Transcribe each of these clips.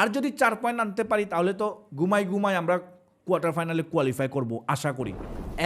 আর যদি চার পয়েন্ট আনতে পারি, তাহলে তো ঘুমাই ঘুমাই আমরা কোয়ার্টার ফাইনালে কোয়ালিফাই করব, আশা করি।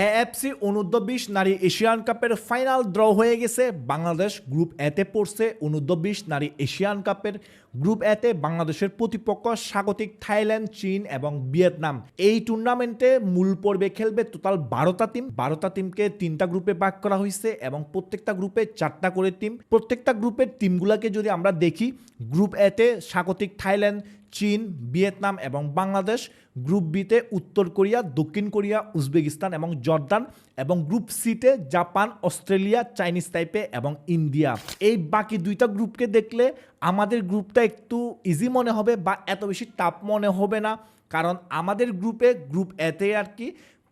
এএফসি অনূর্ধ্ব বিশ নারী এশিয়ান কাপের ফাইনাল ড্র হয়ে গেছে। বাংলাদেশ গ্রুপ এতে পড়ছে। অনূর্ধ্ব বিশ নারী এশিয়ান কাপের গ্রুপ এতে বাংলাদেশের প্রতিপক্ষ স্বাগতিক থাইল্যান্ড, চীন এবং ভিয়েতনাম। এই টুর্নামেন্টে মূল পর্বে খেলবে টোটাল বারোটা টিম বারোটা টিমকে তিনটা গ্রুপে ভাগ করা হয়েছে এবং প্রত্যেকটা গ্রুপে চারটা করে টিম প্রত্যেকটা গ্রুপের টিমগুলোকে যদি আমরা দেখি গ্রুপ এতে স্বাগতিক থাইল্যান্ড চীন, ভিয়েতনাম এবং বাংলাদেশ গ্রুপ বিতে উত্তর কোরিয়া, দক্ষিণ কোরিয়া, উজবেকিস্তান এবং জর্দান এবং গ্রুপ সিতে জাপান, অস্ট্রেলিয়া, চাইনিজ টাইপে এবং ইন্ডিয়া। এই বাকি দুইটা গ্রুপকে দেখলে আমাদের গ্রুপটা একটু ইজি মনে হবে বা এত বেশি টাফ মনে হবে না। কারণ আমাদের গ্রুপে গ্রুপ এতে আর কি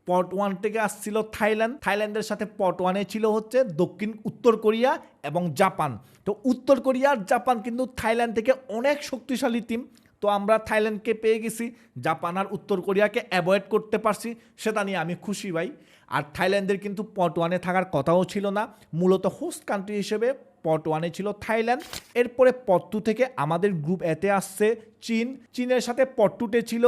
পট ওয়ান থেকে আসছিল থাইল্যান্ড। থাইল্যান্ডের সাথে পট ওয়ানে ছিল হচ্ছে দক্ষিণ, উত্তর কোরিয়া এবং জাপান। তো উত্তর কোরিয়া আর জাপান কিন্তু থাইল্যান্ড থেকে অনেক শক্তিশালী টিম তো আমরা থাইল্যান্ডকে পেয়ে গেছি, জাপান আর উত্তর কোরিয়াকে অ্যাভয়েড করতে পারছি, সেটা নিয়ে আমি খুশি ভাই। আর থাইল্যান্ডের কিন্তু পট ওয়ানে থাকার কথাও ছিল না, মূলত হোস্ট কান্ট্রি হিসেবে পট ওয়ানে ছিল থাইল্যান্ড। এরপরে পট টু থেকে আমাদের গ্রুপ এতে আসছে চীন। চীনের সাথে পট টুতে ছিল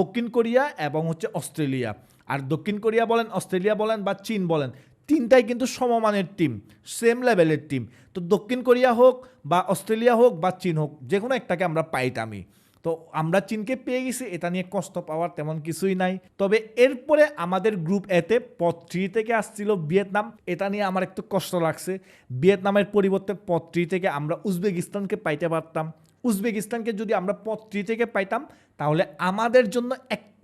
দক্ষিণ কোরিয়া এবং হচ্ছে অস্ট্রেলিয়া। আর দক্ষিণ কোরিয়া বলেন, অস্ট্রেলিয়া বলেন বা চীন বলেন তিনটাই কিন্তু সমমানের টিম সেম লেভেলের টিম তো দক্ষিণ কোরিয়া হোক বা অস্ট্রেলিয়া হোক বা চীন হোক যে কোনো একটাকে আমরা পাইতামই তো আমরা চীনকে পেয়ে গেছি, এটা নিয়ে কষ্ট পাওয়ার তেমন কিছুই নাই। তবে এরপরে আমাদের গ্রুপ এতে পথ থ্রি থেকে আসছিল ভিয়েতনাম। এটা নিয়ে আমার একটু কষ্ট লাগছে। ভিয়েতনামের পরিবর্তে পথ থ্রি থেকে আমরা উজবেকিস্তানকে পাইতে পারতাম। উজবেকিস্তানকে যদি আমরা পথ থ্রি থেকে পাইতাম, তাহলে আমাদের জন্য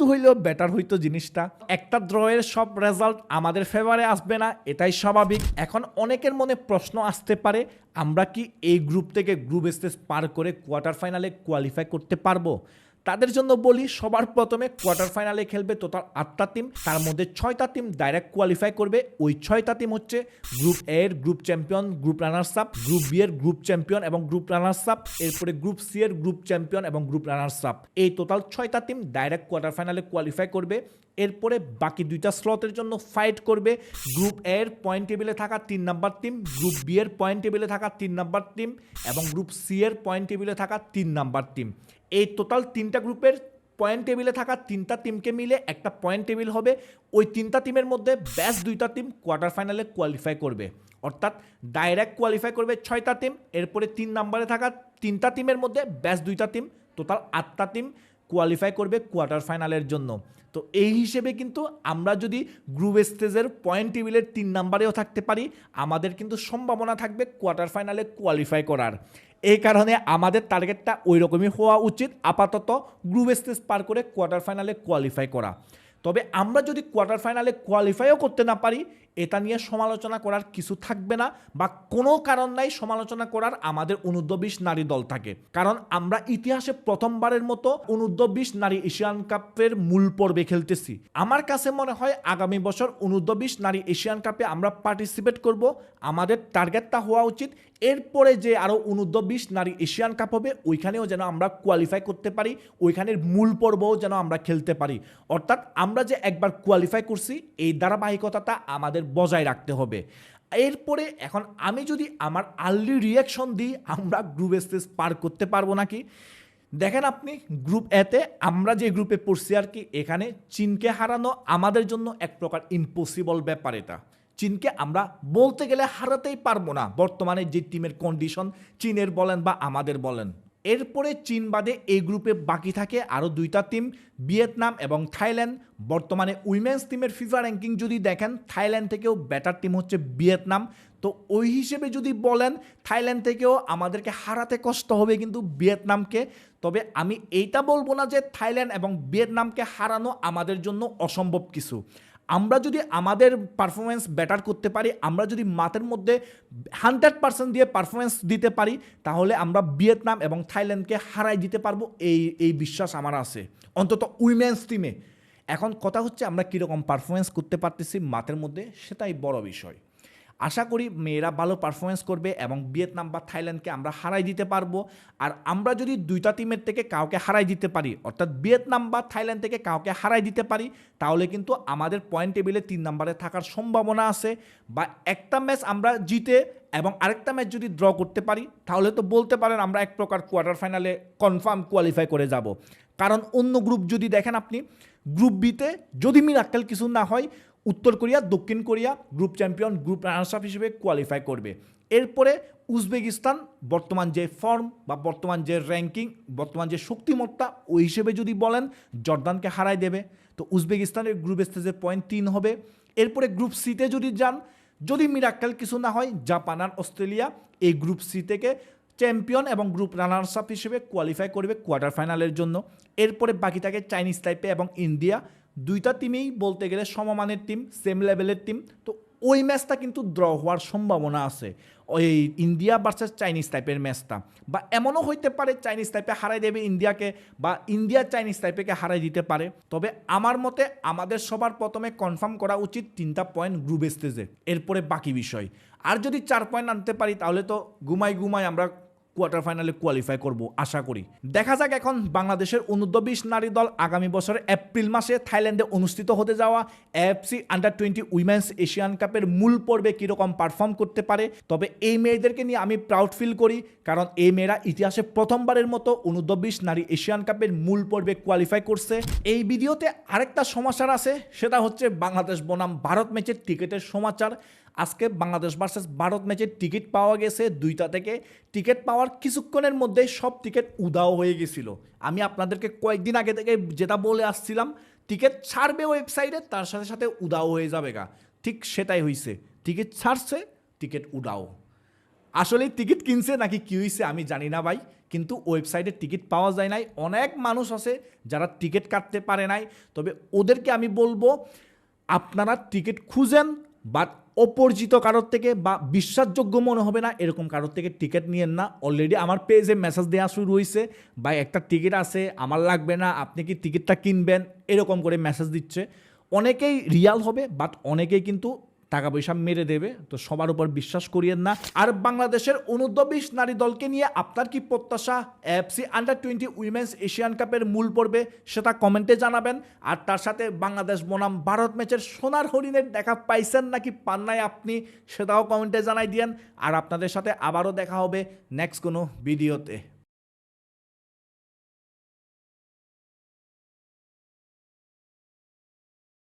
একটু হইলেও বেটার হইতো জিনিসটা। একটা ড্রয়ের সব রেজাল্ট আমাদের ফেভারে আসবে না, এটাই স্বাভাবিক। এখন অনেকের মনে প্রশ্ন আসতে পারে, আমরা কি এই গ্রুপ থেকে গ্রুপ স্টেজ পার করে কোয়ার্টার ফাইনালে কোয়ালিফাই করতে পারব? তাদের জন্য বলি, সবার প্রথমে কোয়ার্টার ফাইনালে খেলবে টোটাল আটটা টিম তার মধ্যে ছয়টা টিম ডাইরেক্ট কোয়ালিফাই করবে। ওই ছয়টা টিম হচ্ছে গ্রুপ এ এর group champion group runners up group B এর গ্রুপ চ্যাম্পিয়ন এবং গ্রুপ রানার্স আপ এরপরে গ্রুপ সি এর গ্রুপ চ্যাম্পিয়ন এবং গ্রুপ রানার্স আপ এই টোটাল ছয়টা টিম ডাইরেক্ট কোয়ার্টার ফাইনালে কোয়ালিফাই করবে। এরপরে বাকি দুইটা স্লটের জন্য ফাইট করবে। গ্রুপ এ এর পয়েন্ট টেবিলে থাকা তিন নাম্বার টিম গ্রুপ বি এর পয়েন্ট টেবিলে থাকা তিন নাম্বার টিম এবং গ্রুপ সি এর পয়েন্ট টেবিলে থাকা তিন নাম্বার টিম এই টোটাল তিনটা গ্রুপের পয়েন্ট টেবিলে থাকা তিনটা টিমকে মিলে একটা পয়েন্ট টেবিল হবে। ওই তিনটা টিমের মধ্যে ব্যাস দুইটা টিম কোয়ার্টার ফাইনালে কোয়ালিফাই করবে। অর্থাৎ ডাইরেক্ট কোয়ালিফাই করবে ছয়টা টিম এরপরে তিন নাম্বারে থাকা তিনটা টিমের মধ্যে ব্যাস দুইটা টিম টোটাল আটটা টিম কোয়ালিফাই করবে কোয়ার্টার ফাইনালের জন্য। তো এই হিসেবে কিন্তু আমরা যদি গ্রুপ স্টেজের পয়েন্ট টেবিলের তিন নাম্বারেও থাকতে পারি, আমাদের কিন্তু সম্ভাবনা থাকবে কোয়ার্টার ফাইনালে কোয়ালিফাই করার। এই কারণে আমাদের টার্গেটটা ওই রকমই হওয়া উচিত, আপাতত গ্রুপ স্টেজ পার করে কোয়ার্টার ফাইনালে কোয়ালিফাই করা। তবে আমরা যদি কোয়ার্টার ফাইনালে কোয়ালিফাইও করতে না পারি, এটা নিয়ে সমালোচনা করার কিছু থাকবে না বা কোনো কারণ নাই সমালোচনা করার আমাদের অনূর্ধ্ব বিশ নারী দল থাকে। কারণ আমরা ইতিহাসে প্রথমবারের মতো অনূর্ধ্ব বিশ নারী এশিয়ান কাপের মূল পর্বে খেলতেছি। আমার কাছে মনে হয় আগামী বছর অনূর্ধ্ব বিশ নারী এশিয়ান কাপে আমরা পার্টিসিপেট করব। আমাদের টার্গেটটা হওয়া উচিত এরপরে যে আরও অনূর্ধ্ব বিশ নারী এশিয়ান কাপ হবে, ওইখানেও যেন আমরা কোয়ালিফাই করতে পারি, ওইখানের মূল পর্বও যেন আমরা খেলতে পারি। অর্থাৎ আমরা যে একবার কোয়ালিফাই করছি, এই ধারাবাহিকতাটা আমাদের বজায় রাখতে হবে। এরপরে এখন আমি যদি আমার আর্লি রিয়াকশন দিই, আমরা গ্রুপ স্টেজ পার করতে পারব নাকি? দেখেন আপনি গ্রুপ এতে আমরা যে গ্রুপে পড়ছি আর কি, এখানে চীনকে হারানো আমাদের জন্য এক প্রকার ইম্পসিবল ব্যাপার এটা। চীনকে আমরা বলতে গেলে হারাতেই পারব না। বর্তমানে যে টিমের কন্ডিশন চীনের বলেন বা আমাদের বলেন। এরপরে চীন বাদে এই গ্রুপে বাকি থাকে আরও দুইটা টিম ভিয়েতনাম এবং থাইল্যান্ড। বর্তমানে উইমেন্স টিমের ফিফা র্যাঙ্কিং যদি দেখেন, থাইল্যান্ড থেকেও ব্যাটার টিম হচ্ছে ভিয়েতনাম। তো ওই হিসেবে যদি বলেন, থাইল্যান্ড থেকেও আমাদেরকে হারাতে কষ্ট হবে কিন্তু ভিয়েতনামকে। তবে আমি এইটা বলব না যে থাইল্যান্ড এবং ভিয়েতনামকে হারানো আমাদের জন্য অসম্ভব কিছু। আমরা যদি আমাদের পারফরমেন্স বেটার করতে পারি, আমরা যদি মাথের মধ্যে হান্ড্রেড পার্সেন্ট দিয়ে পারফরমেন্স দিতে পারি, তাহলে আমরা ভিয়েতনাম এবং থাইল্যান্ডকে হারাই দিতে পারব। এই এই বিশ্বাস আমার আছে। অন্তত উইমেন্স টিমে এখন কথা হচ্ছে আমরা কীরকম পারফরমেন্স করতে পারতেছি মাথের মধ্যে, সেটাই বড় বিষয়। আশা করি মেয়েরা ভালো পারফরমেন্স করবে এবং ভিয়েতনাম বা থাইল্যান্ডকে আমরা হারাই দিতে পারব। আর আমরা যদি দুইটা টিমের থেকে কাউকে হারাই দিতে পারি, অর্থাৎ ভিয়েতনাম বা থাইল্যান্ড থেকে কাউকে হারাই দিতে পারি, তাহলে কিন্তু আমাদের পয়েন্ট টেবিলে তিন নম্বরে থাকার সম্ভাবনা আছে। বা একটা ম্যাচ আমরা জিতে এবং আরেকটা ম্যাচ যদি ড্র করতে পারি, তাহলে তো বলতে পারেন আমরা এক প্রকার কোয়ার্টার ফাইনালে কনফার্ম কোয়ালিফাই করে যাব। কারণ অন্য গ্রুপ যদি দেখেন আপনি গ্রুপ বিতে যদি মিরাক্কেল কিছু না হয় উত্তর কোরিয়া, দক্ষিণ Korea group champion, group runners up হিসেবে কোয়ালিফাই করবে। এরপরে উজবেকিস্তান, বর্তমান যে ফর্ম বা বর্তমান যে র্যাঙ্কিং বর্তমান যে শক্তিমত্তা, ওই হিসেবে যদি বলেন, জর্দানকে হারাই দেবে। তো উজবেকিস্তানের গ্রুপ স্টেজে পয়েন্ট তিন হবে। এরপরে গ্রুপ সিতে যদি যান, যদি মিরাক্কেল কিছু না হয়, জাপান আর অস্ট্রেলিয়া এই গ্রুপ সি থেকে চ্যাম্পিয়ন এবং গ্রুপ রানার্স আপ হিসেবে কোয়ালিফাই করবে কোয়ার্টার ফাইনালের জন্য। এরপরে বাকি থাকে চাইনিজ টাইপে এবং ইন্ডিয়া দুইটা টিমেই বলতে গেলে সমমানের টিম সেম লেভেলের টিম তো ওই ম্যাচটা কিন্তু ড্র হওয়ার সম্ভাবনা আছে। ওই ইন্ডিয়া ভার্সেস চাইনিজ টাইপের ম্যাচটা বা এমনও হইতে পারে চাইনিজ টাইপে হারাই দেবে ইন্ডিয়াকে বা ইন্ডিয়া চাইনিজ টাইপেকে হারাই দিতে পারে। তবে আমার মতে আমাদের সবার প্রথমে কনফার্ম করা উচিত তিনটা পয়েন্ট গ্রুপ স্টেজে এরপরে বাকি বিষয়। আর যদি চার পয়েন্ট আনতে পারি তাহলে তো ঘুমাই ঘুমাই আমরা কোয়ার্টার ফাইনালে কোয়ালিফাই করব, আশা করি। দেখা যাক এখন বাংলাদেশের অনূর্ধ্ব নারী দল আগামী বছরের এপ্রিল মাসে থাইল্যান্ডে অনুষ্ঠিত হতে যাওয়া FC under twenty women's Asian কাপের মূল পর্বে কীরকম পারফর্ম করতে পারে, তবে এই মেয়েদেরকে নিয়ে আমি প্রাউড ফিল করি, কারণ এই মেয়েরা ইতিহাসে প্রথমবারের মতো অনূর্ধ্ব নারী এশিয়ান কাপের মূল পর্বে কোয়ালিফাই করছে। এই ভিডিওতে আরেকটা সমাচার আছে, সেটা হচ্ছে বাংলাদেশ বনাম ভারত ম্যাচের টিকিটের সমাচার। আজকে বাংলাদেশ ভার্সেস ভারত ম্যাচের টিকিট পাওয়া গেছে দুইটা থেকে। টিকিট পাওয়ার কিছুক্ষণের মধ্যে সব টিকিট উদাও হয়ে গেছিল। আমি আপনাদেরকে কয়েকদিন আগে থেকে যেটা বলে আসছিলাম টিকিট ছাড়বে ওয়েবসাইটে তার সাথে সাথে উদাও হয়ে যাবে গা। ঠিক সেটাই হয়েছে টিকিট ছাড়ছে টিকিট উদাও আসলে টিকিট কিনছে নাকি কি হয়েছে আমি জানি না ভাই, কিন্তু ওয়েবসাইটে টিকিট পাওয়া যায় নাই। অনেক মানুষ আছে যারা টিকিট কাটতে পারে নাই। তবে ওদেরকে আমি বলব, আপনারা টিকিট খুঁজেন বাট অপরিচিত কারোর থেকে বা বিশ্বাসযোগ্য মনে হবে না, এরকম কারোর থেকে টিকিট নিয়েন না। অলরেডি আমার পেজে মেসেজ দেওয়া শুরু হয়েছে বা একটা টিকিট আছে, আমার লাগবে না, আপনি কি টিকিটটা কিনবেন? এরকম করে মেসেজ দিচ্ছে। অনেকেই রিয়াল হবে বাট অনেকেই কিন্তু টাকা পয়সা মেরে দেবে, তো সবার উপর বিশ্বাস করিয়েন না। আর বাংলাদেশের অনূর্ধ্ব নারী দলকে নিয়ে আপনার কি প্রত্যাশা? FC under twenty women's Asian কাপের মূল পর্বে সেটা কমেন্টে জানাবেন। আর তার সাথে বাংলাদেশ বনাম ভারত ম্যাচের সোনার হরিণের দেখা পাইছেন নাকি পান নাই আপনি, সেটাও কমেন্টে জানাই দিয়েন। আর আপনাদের সাথে আবারও দেখা হবে নেক্সট কোনো ভিডিওতে